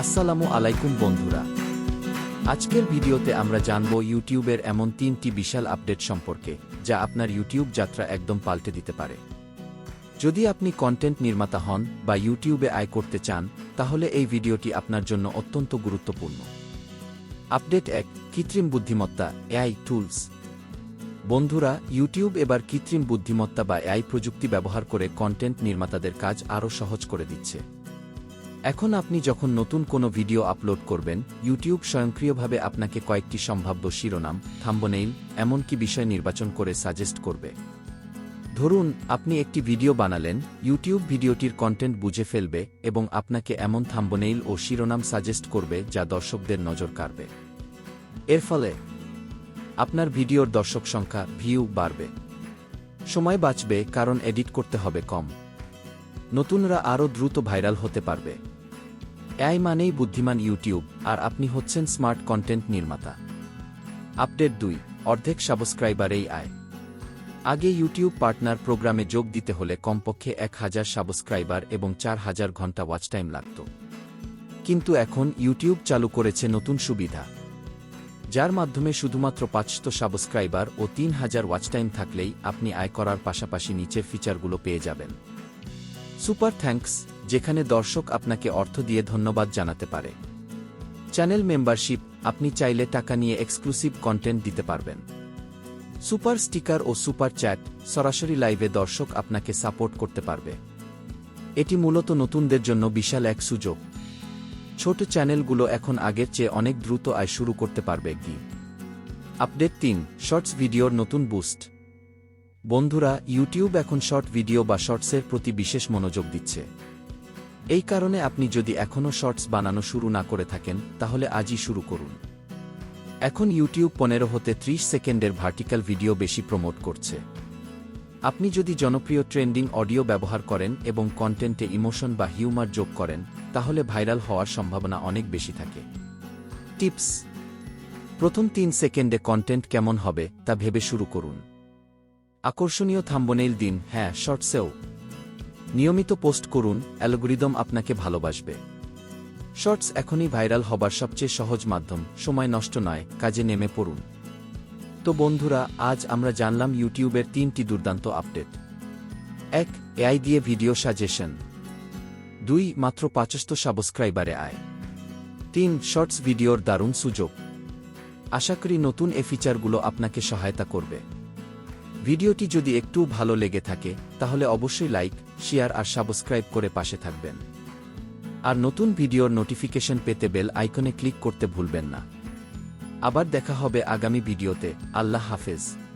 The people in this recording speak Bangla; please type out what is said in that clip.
আসসালামু আলাইকুম বন্ধুরা। আজকের ভিডিওতে আমরা জানব ইউটিউবের এমন তিনটি বিশাল আপডেট সম্পর্কে, যা আপনার ইউটিউব যাত্রা একদম পাল্টে দিতে পারে। যদি আপনি কন্টেন্ট নির্মাতা হন বা ইউটিউবে আয় করতে চান, তাহলে এই ভিডিওটি আপনার জন্য অত্যন্ত গুরুত্বপূর্ণ। আপডেট এক, কৃত্রিম বুদ্ধিমত্তা, এআই টুলস বন্ধুরা, ইউটিউব এবার কৃত্রিম বুদ্ধিমত্তা বা এআই প্রযুক্তি ব্যবহার করে কন্টেন্ট নির্মাতাদের কাজ আরও সহজ করে দিচ্ছে। এখন আপনি যখন নতুন কোনো ভিডিও আপলোড করবেন ইউটিউব স্বয়ংক্রিয়ভাবে আপনাকে কয়েকটি সম্ভাব্য শিরোনাম থাম্বনেইল এমনকি বিষয় নির্বাচন করে সাজেস্ট করবে। ধরুন, আপনি একটি ভিডিও বানালেন ইউটিউব ভিডিওটির কন্টেন্ট বুঝে ফেলবে এবং আপনাকে এমন থাম্বনেইল ও শিরোনাম সাজেস্ট করবে যা দর্শকদের নজর কাড়বে। এর ফলে, আপনার ভিডিওর দর্শক সংখ্যা ভিউ বাড়বে। সময় বাঁচবে, কারণ এডিট করতে হবে কম। নতুনরা আরও দ্রুত ভাইরাল হতে পারবে। এআই মানেই বুদ্ধিমান ইউটিউব, আর আপনি হচ্ছেন স্মার্ট কন্টেন্ট নির্মাতা। আপডেট দুই, অর্ধেক সাবস্ক্রাইবারেই আয় আগে ইউটিউব পার্টনার প্রোগ্রামে যোগ দিতে হলে কমপক্ষে এক হাজার সাবস্ক্রাইবার এবং চার হাজার ঘণ্টা ওয়াচ টাইম লাগত। কিন্তু এখন ইউটিউব চালু করেছে নতুন সুবিধা। যার মাধ্যমে শুধুমাত্র পাঁচশত সাবস্ক্রাইবার ও তিন হাজার ওয়াচ টাইম থাকলেই আপনি আয় করার পাশাপাশি নিচের ফিচারগুলো পেয়ে যাবেন। সুপার থ্যাঙ্কস, যেখানে দর্শক আপনাকে অর্থ দিয়ে ধন্যবাদ জানাতে পারে। চ্যানেল মেম্বারশিপ, আপনি চাইলে টাকা নিয়ে এক্সক্লুসিভ কন্টেন্ট দিতে পারবেন। সুপার স্টিকার ও সুপার চ্যাট, সরাসরি লাইভে দর্শক আপনাকে সাপোর্ট করতে পারবে। এটি মূলত নতুনদের জন্য বিশাল এক সুযোগ। ছোট চ্যানেলগুলো এখন আগের চেয়ে অনেক দ্রুত আয় শুরু করতে পারবে কি আপডেট তিন, শর্টস ভিডিওর নতুন বুস্ট। বন্ধুরা ইউটিউব এখন শর্ট ভিডিও বা শর্টসের প্রতি বিশেষ মনোযোগ দিচ্ছে। এই কারণে আপনি যদি এখনও শর্টস বানানো শুরু না করে থাকেন, তাহলে আজই শুরু করুন। এখন ইউটিউব পনেরো হতে ত্রিশ সেকেন্ডের ভার্টিক্যাল ভিডিও বেশি প্রমোট করছে। আপনি যদি জনপ্রিয় ট্রেন্ডিং অডিও ব্যবহার করেন এবং কন্টেন্টে ইমোশন বা হিউমার যোগ করেন, তাহলে ভাইরাল হওয়ার সম্ভাবনা অনেক বেশি থাকে। টিপস, প্রথম তিন সেকেন্ডে কন্টেন্ট কেমন হবে তা ভেবে শুরু করুন। আকর্ষণীয় থাম্বনেইল দিন হ্যাঁ শর্টসেও। নিয়মিত পোস্ট করুন, অ্যালগোরিদম আপনাকে ভালোবাসবে। শর্টস এখনই ভাইরাল হবার সবচেয়ে সহজ মাধ্যম, সময় নষ্ট নয়, কাজে নেমে পড়ুন। তো বন্ধুরা, আজ আমরা জানলাম ইউটিউবের তিনটি দুর্দান্ত আপডেট। এক, এআই দিয়ে ভিডিও সাজেশন। দুই, মাত্র পাঁচস্ত সাবস্ক্রাইবারে আয়। তিন, শর্টস ভিডিওর দারুণ সুযোগ। আশা করি নতুন এ ফিচারগুলো আপনাকে সহায়তা করবে। ভিডিওটি যদি একটু ভালো লেগে থাকে, তাহলে অবশ্যই লাইক, শেয়ার আর সাবস্ক্রাইব করে পাশে থাকবেন। আর নতুন ভিডিওর নোটিফিকেশন পেতে বেল আইকনে ক্লিক করতে ভুলবেন না। আবার দেখা হবে আগামী ভিডিওতে। আল্লাহ হাফেজ।